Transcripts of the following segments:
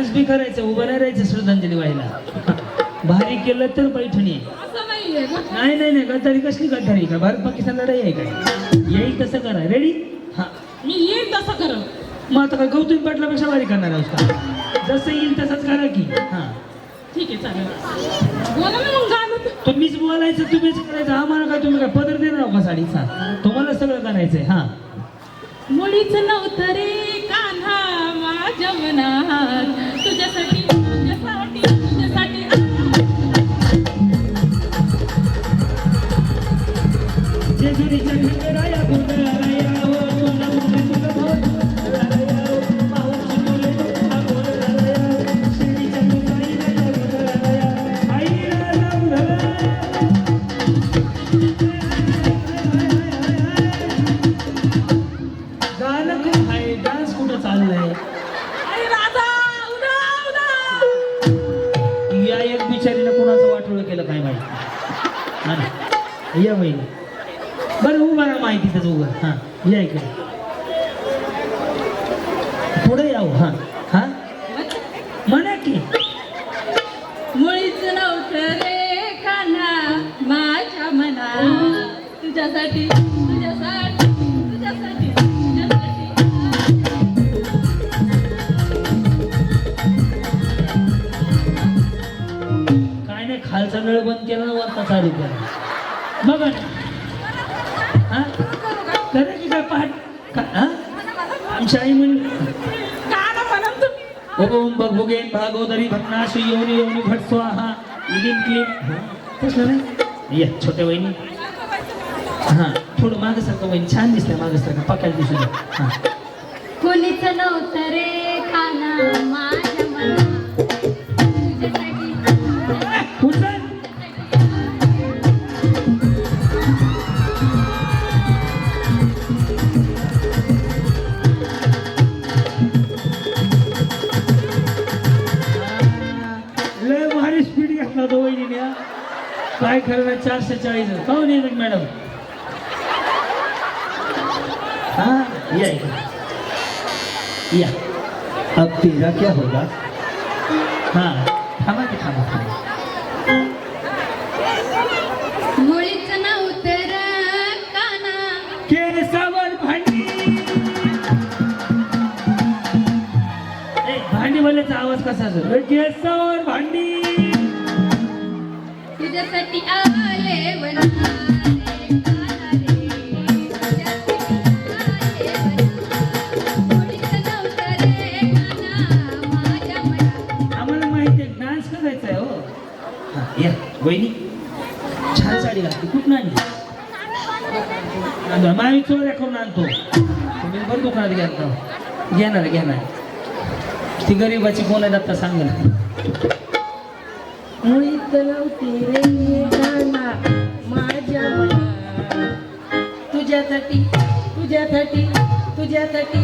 बी करायचं उभं नाही राहायचं श्रद्धांजली व्हायला. भारी केलं तर पैठणी. नाही नाही नाही गद्दारी कसली गद्दारी? का भारत पाकिस्तान लढाई आहे काय? येईल तसं करा. रेडी हा. मी येईन तसं करत मग आता काय गौतमी पाटलापेक्षा भारी करणार आहोत का? जसं येईल तसंच करा की. हा. ठीक आहे चालेल. तुम्हीच बोलायचं तुम्हीच करायचं. आम्हाला काय तुम्ही काय पदर देणार का साडीचा? तुम्हाला सगळं करायचंय. हा. मुळीच नव्हतं रे कान्हा. माझ्या तुझ्यासाठी तुझ्यासाठी तुझ्यासाठी. जेजुरीच्या खंडेराया गोंधळाराया, उभं हां या इकडे. पुढे याव हां हां. म्हणा की. मुळीच नव्हतं रे कान्हा माझ्या मनात तुझ्यासाठी तुझ्यासाठी तुझ्यासाठी काय नाही खालचा नळ बंद केला वरचा चालू केला. बघा हां? करा की? काय पाठ का- आमची आई म्हणे ओम भगभुगेन भागोदरी भग्नाशी योनी योनी भट स्वाहा इदिन क्लीन तसं नाही या छोट्या वहिनी हां. थोडं मागं सारखं वहिनी छान दिसतंय मागं सारखं पकायला दिसू द्या हां. कुणीच नव्हतं रे. चारशे चाळीस काहून येत मॅडम? हा? या इकडे. या. अब तेरा क्या होगा? हा. थांबा की थांबा थांबा. मुळीच नव्हतं रे काना. केसावर भांडी. ए, भांडी बोलायचा आवाज कसा असतो केसावर भांडी. तुझ्यासाठी आले आम्हाला माहिती आहे डान्स करायचा आहे हो या वहिनी. छान साडी घातली कुठून आणली? आणलं. चोऱ्या करून आणतो. तुम्ही बरं दुकानात घेता घेणार घेणार ती गरीबाची कोण आहे आता सांग ना मुळीच नव्हती रे कान्हा माझ्या मनात तुझ्यासाठी तुझ्यासाठी तुझ्यासाठी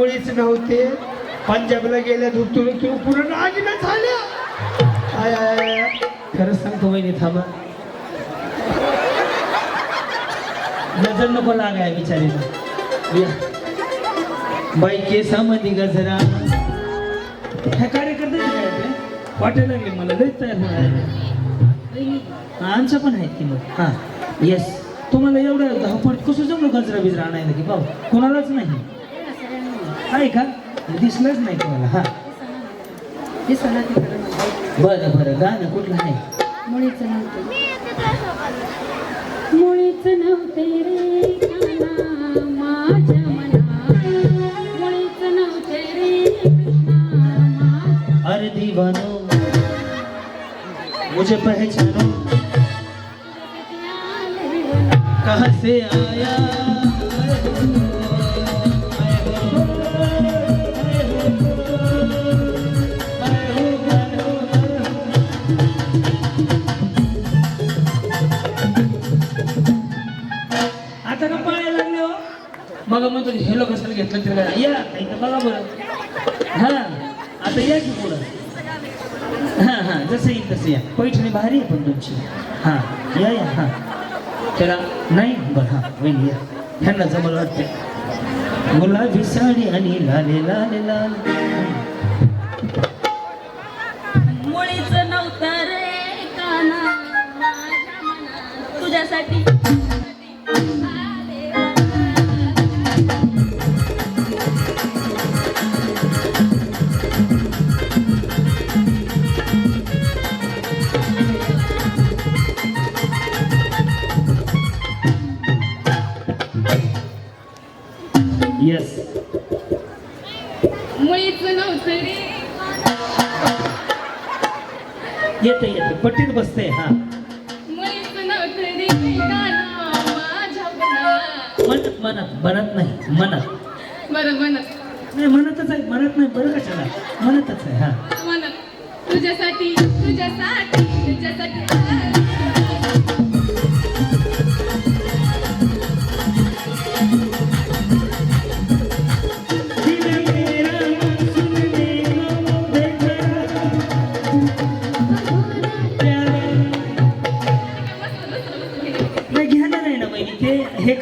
होतं मुळीच नव्हते. पंजाबला गेल्या धुतून तू पुढे नागिना झाल्या आय आय आय, खरंच सांगतो बहिणी थांबा. गजर नको लागाय बिचारीला. या. बाई केसामध्ये गजरा. ह्या कार्यकर्ते काय वाटायला लागले मला लईच तयार होणार आहे. आमच्या पण आहेत की मग? हां येस तुम्हाला एवढं धावपट कसं जमलं गजरा बिजरा आणायला की भाऊ कोणालाच नाही. आहे का? दिसलंच नाही तुम्हाला हा. बरं बरं. गाणं कुठलं आहे? मुळीच नव्हते मुळीच नव्हते रे काना माझ्या मनात. मुळीच नव्हते रे कृष्णा माझ्या अरे दीवानो. मुझे पहचानो. कहाँ से आया? मग म्हणतो हेलो कशाला घेतलं तिला या इथं बघा बरं. हा आता या की पुढं? हा हा जसं येईल तसं या. पैठणी भारी आहे पण तुमची. हा या या हा. त्याला नाही बरं हा वहिनी या. ह्यांना जमल वाटते गुलाबी साडी आणि लाले लाले लाल. मुळीच नव्हतं रे काना माझ्या मनात तुझ्यासाठी. येते येते. पट्टीत बसते हा. मुळीच नव्हतं रे म्हणत म्हणत म्हणत नाही म्हणत बरं म्हणत नाही म्हणतच आहे म्हणत नाही बरं कशाला? म्हणतच आहे हा. म्हणत तुझ्यासाठी तुझ्यासाठी तुझ्यासाठी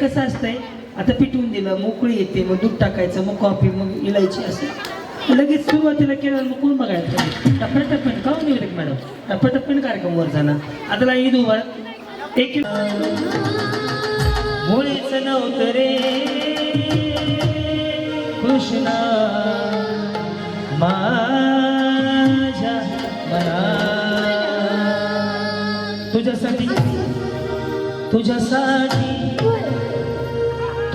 कसं असतंय? आता पिटवून दिलं मोकळी येते मग दूध टाकायचं मग कॉफी मग इलायची असं. लगेच सुरुवातीला केलं मग कोण बघायचं? टप्प्याटप्प्यान काऊन हो नाही रे मॅडम? टप्प्याटप्प्यान कार्यक्रम वर झाला आता ला ईद उभा एक मुळीच नव्हतं रे. कृष्णा माझ्या मना. तुझ्यासाठी तुझ्यासाठी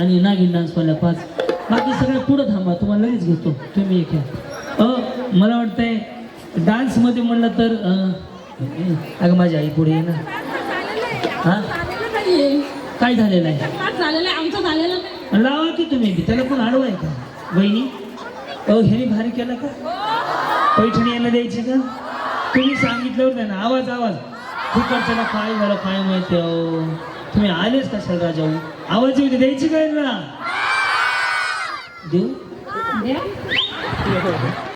आणि नागिन डान्सवाल्या पाच. बाकी सगळं पुढं थांबा तुम्हाला लगेच घेतो. तुम्ही एक घ्या. अ मला वाटतंय डान्समध्ये म्हणलं तर अगं माझी आई पुढे ये ना. हा? काय झालेलं आहे? आहे आमचं झालेलं लावा की तुम्ही त्याला कोण आडवाय का? बहिणी अहो ह्याने भारी केला का? पैठणी यायला द्यायची का? तुम्ही सांगितलं होतं ना. आवाज आवाज. फुकटच्याला काय झालं काय माहिती अहो? तुम्ही आलेच का सर राजाऊ? आवाज येऊ दे, द्यायची काय ना देऊ द्या. हा,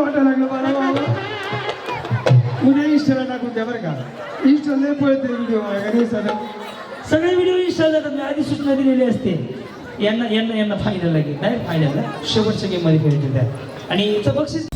वाटायला लागलं बरं बाबा उद्या इष्टाला टाकून द्या बरं का? इष्ट लय पळते व्हिडिओ सगळे व्हिडिओ इन्स्टॉल जातात मी आधी सूचना दिलेली असते. यांना यांना यांना फायनल लागेल. नाही फायनल शेवटच्या गेममध्ये खेळतील त्या आणि याचं बक्षीस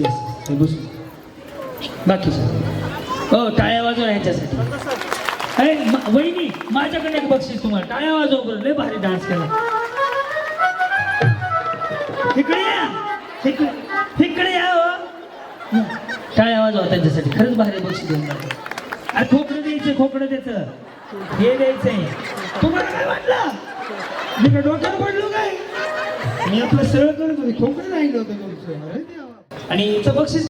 येस येस हे बस बाकी हो टाळ्या वाजव ह्याच्यासाठी. अरे वहिनी माझ्याकडे एक बक्षीस तुम्हाला. टाळ्या वाजव करून लय भारी डान्स केला इकडे या. इकडे इकडे या हो. टाळ्या वाजवा त्यांच्यासाठी. खरंच भारी बक्षीस देऊन अरे खोकडं द्यायचं खोकडं द्यायचं. हे द्यायचंय. तुम्हाला काय वाटलं? मी काय डोक्यावर पडलो काय? मी आपलं सरळ करत होते खोकडं राहिलं होतं तुमचं अरे आणि इथं बक्षीस